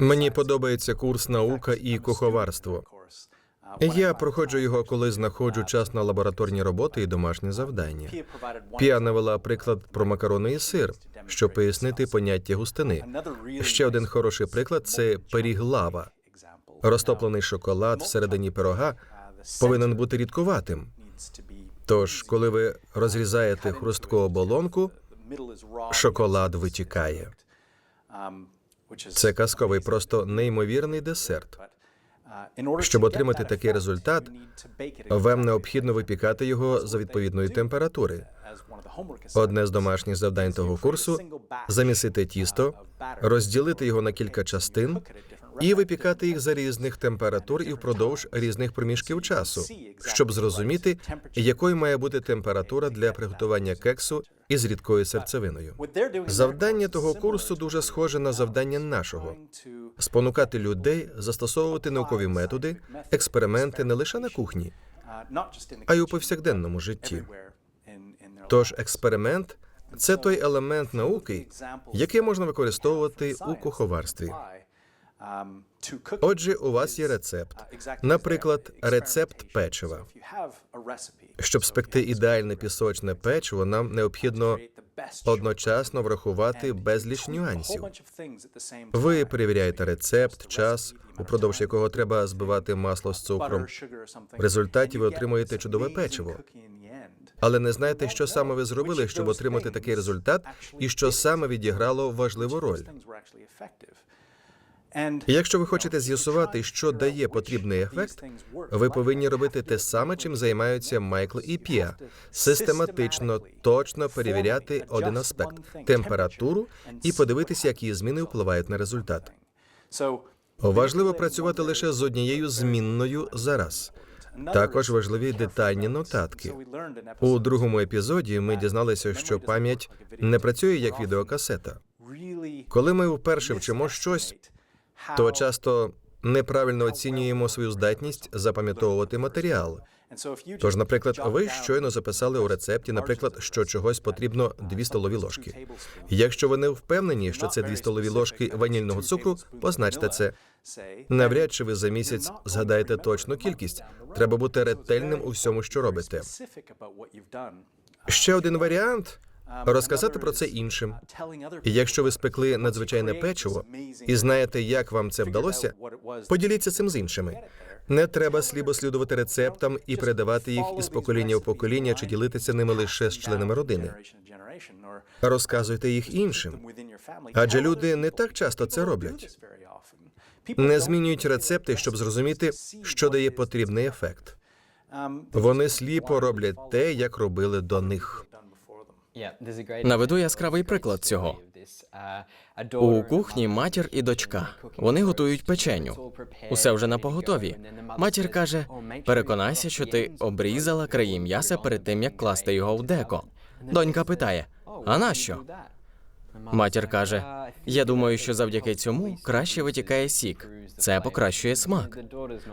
Мені подобається курс наука і куховарство. Я проходжу його, коли знаходжу час на лабораторні роботи і домашні завдання. Піа навела приклад про макарони і сир, щоб пояснити поняття густини. Ще один хороший приклад це пиріг лава. Розтоплений шоколад всередині пирога повинен бути рідкуватим. Тож, коли ви розрізаєте хрустку оболонку, шоколад витікає. Це казковий, просто неймовірний десерт. Щоб отримати такий результат, Вам необхідно випікати його за відповідної температури. Одне з домашніх завдань того курсу замісити тісто, розділити його на кілька частин і випікати їх за різних температур і впродовж різних проміжків часу, щоб зрозуміти, якою має бути температура для приготування кексу із рідкою серцевиною. Завдання того курсу дуже схоже на завдання нашого спонукати людей застосовувати наукові методи, експерименти не лише на кухні, а й у повсякденному житті. Тож експеримент це той елемент науки, який можна використовувати у куховарстві. Отже, у вас є рецепт, наприклад, рецепт печива. Щоб спекти ідеальне пісочне печиво, нам необхідно одночасно врахувати безліч нюансів. Ви перевіряєте рецепт, час, упродовж якого треба збивати масло з цукром. В результаті ви отримуєте чудове печиво. але не знаєте, що саме ви зробили, щоб отримати такий результат, і що саме відіграло важливу роль. І Якщо ви хочете з'ясувати, що дає потрібний ефект, ви повинні робити те саме, чим займаються Майкл і Піа. Систематично, точно перевіряти один аспект температуру і подивитися, як її зміни впливають на результат. Важливо працювати лише з однією змінною зараз. Також важливі детальні нотатки. У другому епізоді ми дізналися, що пам'ять не працює як відеокасета. Коли ми вперше вчимо щось, то часто неправильно оцінюємо свою здатність запам'ятовувати матеріал. Тож, наприклад, ви щойно записали у рецепті, наприклад, що чогось потрібно 2 столові ложки. Якщо ви не впевнені, що це 2 столові ложки ванільного цукру, позначте це. Навряд чи ви за місяць згадаєте точну кількість. Треба бути ретельним у всьому, що робите. Ще один варіант розказати про це іншим. І якщо ви спекли надзвичайне печиво і знаєте, як вам це вдалося, поділіться цим з іншими. Не треба слідослідувати рецептам і передавати їх із покоління в покоління чи ділитися ними лише з членами родини. Розказуйте їх іншим. Адже люди не так часто це роблять. Не змінюють рецепти, щоб зрозуміти, що дає потрібний ефект. Вони сліпо роблять те, як робили до них. Наведу яскравий приклад цього. У кухні матір і дочка. Вони готують печеню. Усе вже на поготові. Матір каже: переконайся, що ти обрізала краї м'яса перед тим, як класти його в деко. Донька питає: а нащо? Матір каже: Я думаю, що завдяки цьому краще витікає сік. Це покращує смак.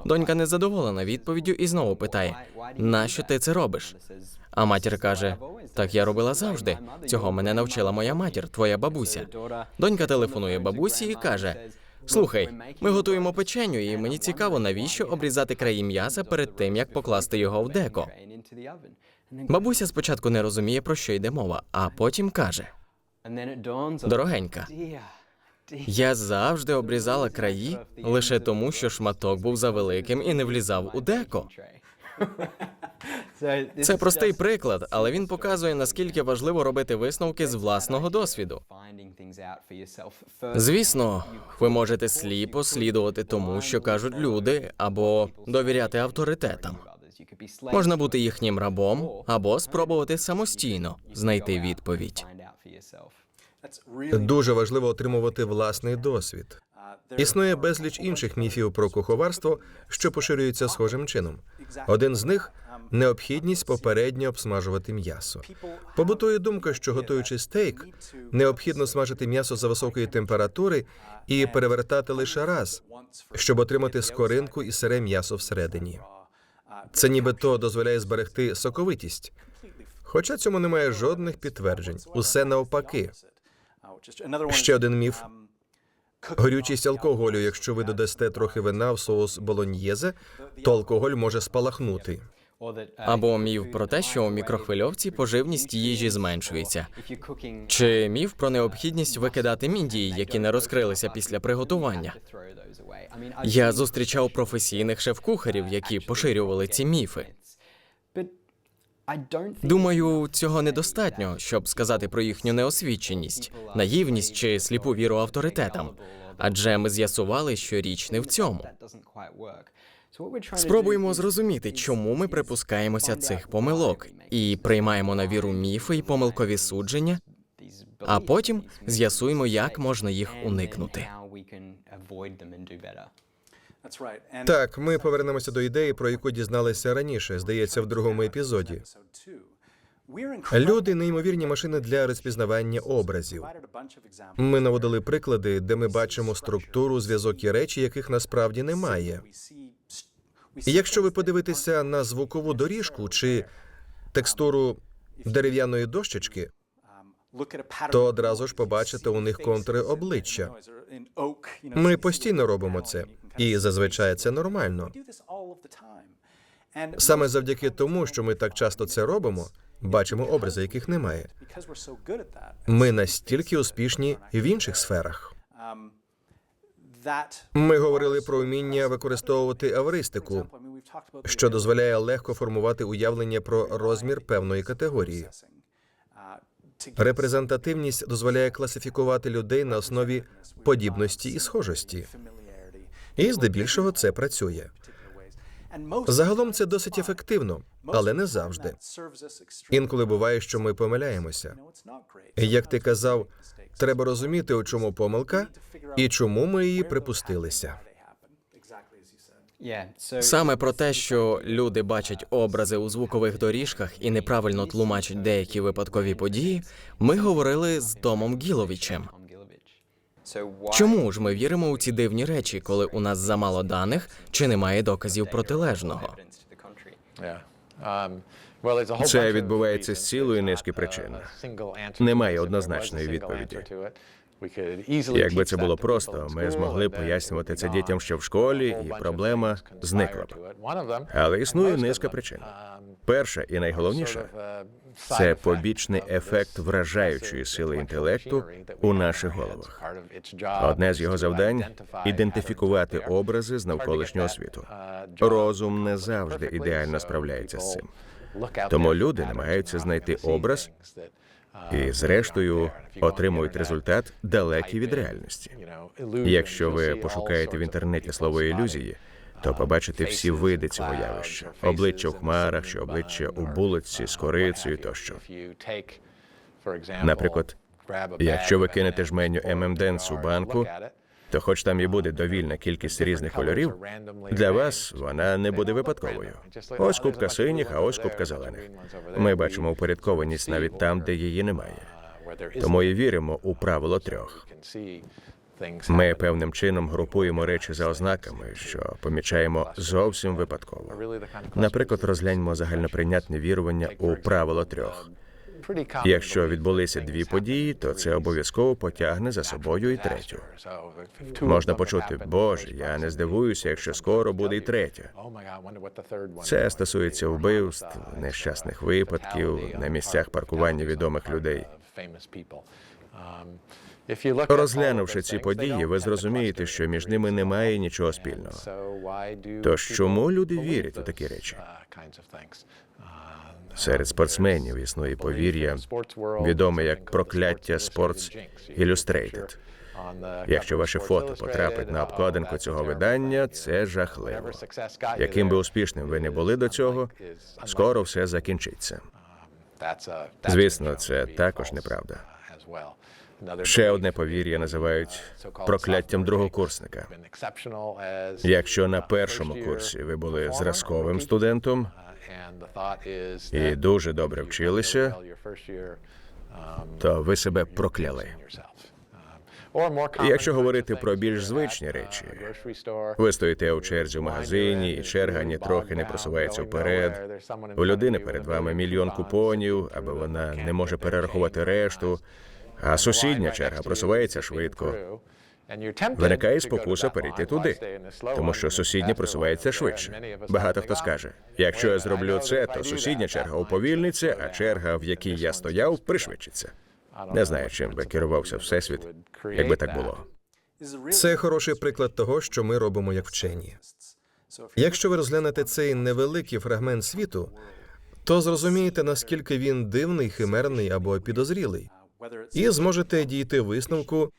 Донька незадоволена відповіддю і знову питає: нащо ти це робиш? А матір каже: Так я робила завжди. Цього мене навчила моя матір, твоя бабуся. Донька телефонує бабусі і каже: Слухай, ми готуємо печеню, і мені цікаво, навіщо обрізати краї м'яса перед тим, як покласти його в деко. Бабуся спочатку не розуміє, про що йде мова, а потім каже: Дорогенька, я завжди обрізала краї лише тому, що шматок був завеликим і не влізав у деко. Це простий приклад, але він показує, наскільки важливо робити висновки з власного досвіду. Звісно, ви можете сліпо слідувати тому, що кажуть люди, або довіряти авторитетам. Можна бути їхнім рабом, або спробувати самостійно знайти відповідь. Дуже важливо отримувати власний досвід. Існує безліч інших міфів про куховарство, що поширюються схожим чином. Один з них необхідність попередньо обсмажувати м'ясо. Побутує думка, що готуючи стейк, необхідно смажити м'ясо за високої температури і перевертати лише раз, щоб отримати скоринку і сире м'ясо всередині. Це нібито дозволяє зберегти соковитість. Хоча цьому немає жодних підтверджень. Усе навпаки. Ще один міф. Горючість алкоголю, якщо ви додасте трохи вина в соус болоньєзе, то алкоголь може спалахнути. Або міф про те, що у мікрохвильовці поживність їжі зменшується. Чи міф про необхідність викидати мідії, які не розкрилися після приготування? Я зустрічав професійних шеф-кухарів, які поширювали ці міфи. Думаю, цього недостатньо, щоб сказати про їхню неосвіченість, наївність чи сліпу віру авторитетам. Адже ми з'ясували, що річ не в цьому. Спробуємо зрозуміти, чому ми припускаємося цих помилок і приймаємо на віру міфи і помилкові судження, а потім з'ясуємо, як можна їх уникнути. Так, ми повернемося до ідеї, про яку дізналися раніше, здається, в другому епізоді. Люди неймовірні машини для розпізнавання образів. Ми наводили приклади, де ми бачимо структуру, зв'язок і речі, яких насправді немає. І якщо ви подивитеся на звукову доріжку чи текстуру дерев'яної дощечки, то одразу ж побачите у них контури обличчя. Ми постійно робимо це, і зазвичай це нормально. Саме завдяки тому, що ми так часто це робимо, бачимо образи, яких немає. Ми настільки успішні в інших сферах. Ми говорили про вміння використовувати авристику, що дозволяє легко формувати уявлення про розмір певної категорії. Репрезентативність дозволяє класифікувати людей на основі подібності і схожості. І здебільшого це працює. Загалом це досить ефективно, але не завжди. Інколи буває, що ми помиляємося. Як ти казав, треба розуміти, у чому помилка і чому ми її припустилися. Саме про те, що люди бачать образи у звукових доріжках і неправильно тлумачать деякі випадкові події, ми говорили з Томом Гіловичем. Чому ж ми віримо у ці дивні речі, коли у нас замало даних чи немає доказів протилежного? Це відбувається з цілої низки причин. Немає однозначної відповіді. Якби це було просто, ми змогли пояснювати це дітям ще в школі, і проблема зникла б. Але існує низка причин. Перша і найголовніша це побічний ефект вражаючої сили інтелекту у наших головах. Одне з його завдань ідентифікувати образи з навколишнього світу. Розум не завжди ідеально справляється з цим. Тому люди намагаються знайти образ і, зрештою, отримують результат далекий від реальності. Якщо ви пошукаєте в інтернеті слово ілюзії, то побачите всі види цього явища: обличчя у хмарах, чи обличчя у булиці з корицею тощо. Наприклад, якщо ви кинете жменю ММДенс у банку, то хоч там і буде довільна кількість різних кольорів, для вас вона не буде випадковою. Ось кубка синіх, а ось кубка зелених. Ми бачимо упорядкованість навіть там, де її немає. Тому і віримо у правило трьох. Ми певним чином групуємо речі за ознаками, що помічаємо зовсім випадково. Наприклад, розгляньмо загальноприйнятне вірування у правило трьох. Якщо відбулися дві події, то це обов'язково потягне за собою і третю. Можна почути, Боже, я не здивуюся, якщо скоро буде й третя. Це стосується вбивств, нещасних випадків на місцях паркування відомих людей. Розглянувши ці події, ви зрозумієте, що між ними немає нічого спільного. Тож чому люди вірять у такі речі? Серед спортсменів існує повір'я, відоме як прокляття Sports Illustrated. Якщо ваше фото потрапить на обкладинку цього видання, це жахливо. Яким би успішним ви не були до цього, скоро все закінчиться. Звісно, це також неправда. Ще одне повір'я називають прокляттям другокурсника. Якщо на першому курсі ви були зразковим студентом і дуже добре вчилися, то ви себе прокляли. І Якщо говорити про більш звичні речі, ви стоїте у черзі в магазині, і черга ні трохи не просувається вперед. У людини перед вами мільйон купонів, аби вона не може перерахувати решту. А сусідня черга просувається швидко. Виникає спокуса перейти туди, тому що сусіднє просувається швидше. Багато хто скаже: якщо я зроблю це, то сусідня черга уповільниться, а черга, в якій я стояв, пришвидшиться. Не знаю, чим би керувався всесвіт, якби так було. Це хороший приклад того, що ми робимо як вчені. Якщо ви розглянете цей невеликий фрагмент світу, то зрозумієте, наскільки він дивний, химерний або підозрілий, і зможете дійти висновку,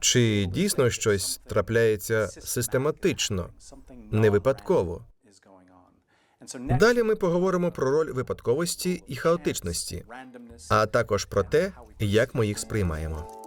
чи дійсно щось трапляється систематично, не випадково. Далі ми поговоримо про роль випадковості і хаотичності, а також про те, як ми їх сприймаємо.